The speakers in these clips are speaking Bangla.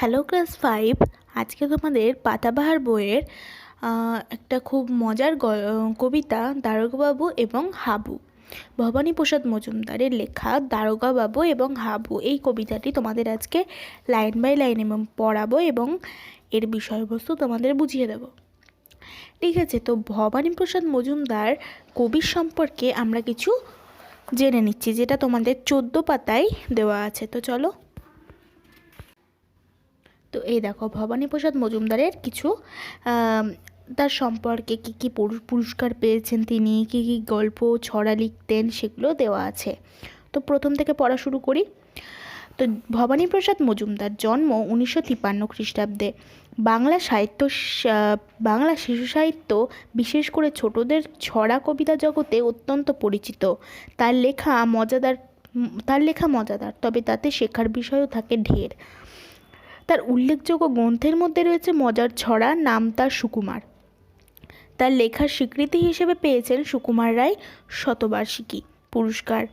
হ্যালো ক্লাস ফাইভ, আজকে তোমাদের পাতাবাহার বইয়ের একটা খুব মজার কবিতা দারোগাবাবু এবং হাবু। ভবানী প্রসাদ মজুমদারের লেখা দারোগাবাবু এবং হাবু। এই কবিতাটি তোমাদের আজকে লাইন বাই লাইন এবং পড়াবো এবং এর বিষয়বস্তু তোমাদের বুঝিয়ে দেবো। ঠিক আছে, তো ভবানী প্রসাদ মজুমদার কবির সম্পর্কে আমরা কিছু জেনে নিচ্ছি, যেটা তোমাদের চোদ্দ পাতায় দেওয়া আছে। তো চলো তো এই দেখো ভবানীপ্রসাদ মজুমদারের কিছু তার সম্পর্কে কী কী পুরু- পুরস্কার পেয়েছেন তিনি, কী কী গল্প, ছড়া লিখতেন, সেগুলো দেওয়া আছে। তো প্রথম থেকে পড়া শুরু করি। তো ভবানীপ্রসাদ মজুমদার জন্ম উনিশশো তিপ্পান্ন খ্রিস্টাব্দে। বাংলা সাহিত্য বাংলা শিশু সাহিত্য, বিশেষ করে ছোটদের ছড়া কবিতা জগতে অত্যন্ত পরিচিত। তার লেখা মজাদার তার লেখা মজাদার, তবে তাতে শেখার বিষয়ও থাকে ঢের। তার উল্লেখযোগ্য গ্রন্থের মধ্যে রয়েছে মজার ছড়া, নাম তার সুকুমার। তার লেখার স্বীকৃতি হিসেবে পেয়েছেন সুকুমার রায় শতবার্ষিকী পুরস্কার,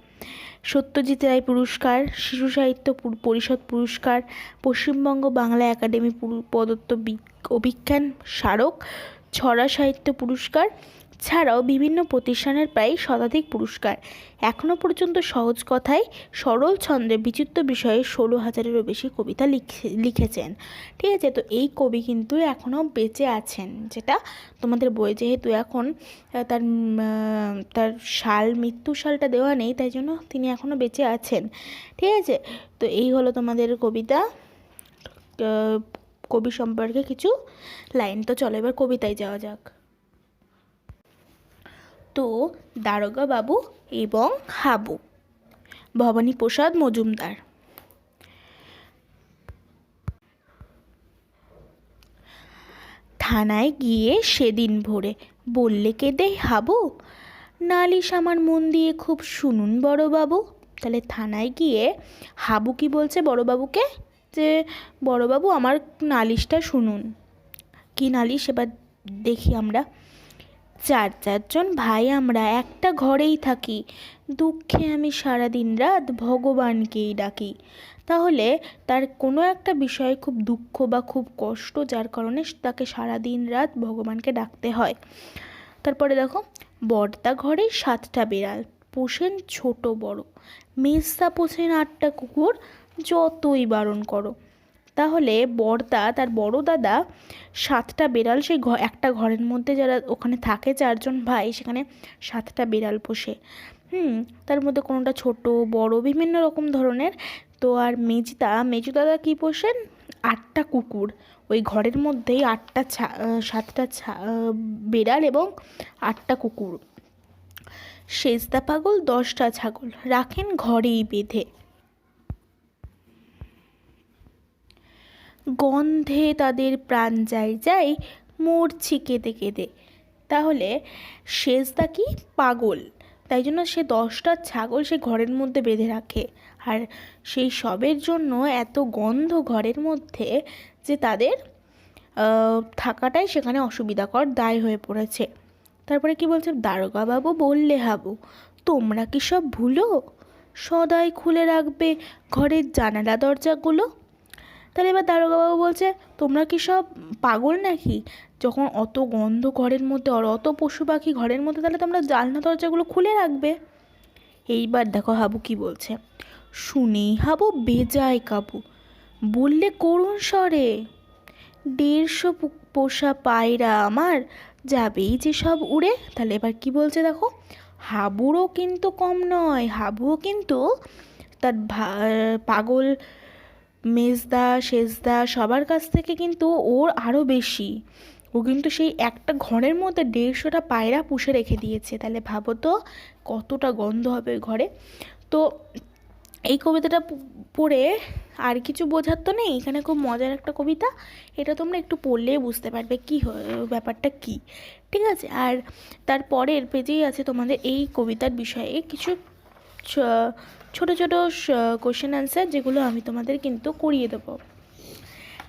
সত্যজিৎ রায় পুরস্কার, শিশু সাহিত্য পরিষদ পুরস্কার, পশ্চিমবঙ্গ বাংলা একাডেমি পুর- প্রদত্ত অভিজ্ঞান স্মারক, ছড়া সাহিত্য পুরস্কার ছাড়াও বিভিন্ন প্রতিষ্ঠানের প্রায় শতাধিক পুরস্কার। এখনও পর্যন্ত সহজ কথায় সরল ছন্দে বিচিত্র বিষয়ে ষোলো হাজারেরও বেশি কবিতা লিখে, লিখেছেন। ঠিক আছে, তো এই কবি কিন্তু এখনও বেঁচে আছেন, যেটা তোমাদের বই যেহেতু এখন তার তার সাল, মৃত্যু সালটা দেওয়া নেই, তাই জন্য তিনি এখনও বেঁচে আছেন। ঠিক আছে, তো এই হলো তোমাদের কবিতা কবি সম্পর্কে কিছু লাইন। তো চলো এবার কবিতায় যাওয়া যাক। তো দারোগা বাবু এবং হাবু। ভবানী প্রসাদ মজুমদার। থানায় গিয়ে সেদিন ভোরে বললে কেঁদে, হাবু, নালিশ আমার মন দিয়ে খুব শুনুন বড়বাবু। তাহলে থানায় গিয়ে হাবু কি বলছে বড়বাবুকে? যে, বড়বাবু, আমার নালিশটা শুনুন। কি নালিশ? এবার দেখি আমরা। চার চারজন ভাই আমরা একটা ঘরেই থাকি। দুঃখে আমি সারাদিন রাত ভগবানকেই ডাকি। তাহলে তার কোনো একটা বিষয়ে খুব দুঃখ বা খুব কষ্ট, যার কারণে তাকে সারাদিন রাত ভগবানকে ডাকতে হয়। তারপরে দেখো, বর্দা ঘরে সাতটা বিড়াল, পোষেন ছোট বড়। মেজদা পোষেন আটটা কুকুর, যতই বারণ করো। তাহলে বড়দা তার বড় দাদা, সাতটা বিড়াল সেই একটা ঘরের মধ্যে যারা ওখানে থাকে চারজন ভাই, সেখানে সাতটা বিড়াল পোষে। হুম, তার মধ্যে কোনোটা ছোট, বড়, বিভিন্ন রকম ধরনের। তো আর মেজদা, মেজু দাদা কী পোষেন? আটটা কুকুর। ওই ঘরের মধ্যেই আটটা ছা সাতটা ছা বিড়াল এবং আটটা কুকুর। সেজদা পাগল, দশটা ছাগল। রাখেন ঘরেই বেঁধে। গন্ধে তাদের প্রাণ যায় যায় মরছি কেঁদে কেঁদে। তাহলে শেষদা কি? পাগল। তাই জন্য সে দশটা ছাগল সে ঘরের মধ্যে বেঁধে রাখে। আর সেই সবের জন্য এত গন্ধ ঘরের মধ্যে যে তাদের থাকাটাই সেখানে অসুবিধাকর, দায় হয়ে পড়েছে। তারপরে কি বলছে? দারোগা বাবু বললে হাবু, তোমরা কি সব ভুলো? সদাই খুলে রাখবে ঘরের জানালা দরজাগুলো? তাহলে এবার দারোগাবাবু বলছে, তোমরা কি সব পাগল নাকি? যখন অত গন্ধ ঘরের মধ্যে আর অত পশু পাখি ঘরের মধ্যে, তাহলে তোমরা জালনা দরজাগুলো খুলে রাখবে? এইবার দেখো হাবু কি বলছে শুনেই হাবু বেজায় কাবু। বললে করুণ স্বরে, দেড়শো পোষা পায়রা আমার, যাবেই যে সব উড়ে। তাহলে এবার কি বলছে দেখো, হাবুরও কিন্তু কম নয়, হাবুও কিন্তু তার পাগল মেজদা, সেজদা সবার কাছ থেকে কিন্তু ওর আরও বেশি। ও কিন্তু সেই একটা ঘরের মধ্যে দেড়শোটা পায়রা পুষে রেখে দিয়েছে। তাহলে ভাবো তো কতটা গন্ধ হবে ওই ঘরে। তো এই কবিতাটা পড়ে আর কিছু বোঝার তো নেই। এখানে খুব মজার একটা কবিতা। এটা তোমরা একটু পড়লেই বুঝতে পারবে কী ব্যাপারটা কী। ঠিক আছে? আর তারপরের পেজেই আছে তোমাদের এই কবিতার বিষয়ে। কিছু ছোট ছোট কোশ্চেন অ্যান্সার যেগুলো আমি তোমাদের কিন্তু করিয়ে দেবো।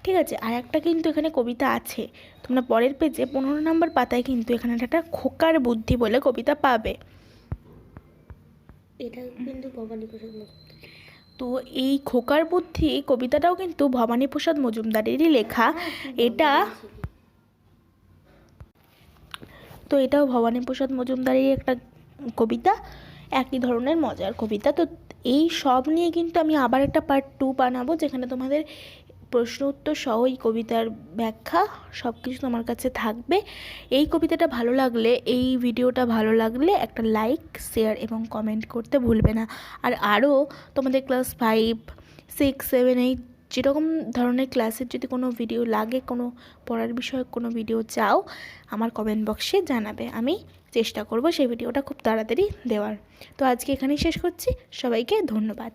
ঠিক আছে? আর একটা কিন্তু এখানে কবিতা আছে। তোমরা পরের পেজে পনেরো নম্বর পাতায় কিন্তু এখানে একটা খোকার বুদ্ধি বলে কবিতা পাবে। এটা কিন্তু ভবানী প্রসাদ তো এই খোকার বুদ্ধি কবিতাটাও কিন্তু ভবানীপ্রসাদ মজুমদারেরই লেখা। এটা তো এটাও ভবানীপ্রসাদ মজুমদারেরই একটা কবিতা। একই ধরনের মজার কবিতা। তো এই সব নিয়ে কিন্তু আমি আবার একটা পার্ট টু বানাবো, যেখানে তোমাদের প্রশ্ন উত্তর সহ এই কবিতার ব্যাখ্যা সব কিছু তোমার কাছে থাকবে। এই কবিতাটা ভালো লাগলে, এই ভিডিওটা ভালো লাগলে একটা লাইক শেয়ার এবং কমেন্ট করতে ভুলবে না। আর আরও তোমাদের class five six seven eight যেরকম ধরনের ক্লাসের যদি কোনো ভিডিও লাগে, কোনো পড়ার বিষয়ে কোনো ভিডিও চাও, আমার কমেন্ট বক্সে জানাবে। আমি চেষ্টা করব সেই ভিডিওটা খুব তাড়াতাড়ি দেওয়ার। তো আজকে এখানেই শেষ করছি। সবাইকে ধন্যবাদ।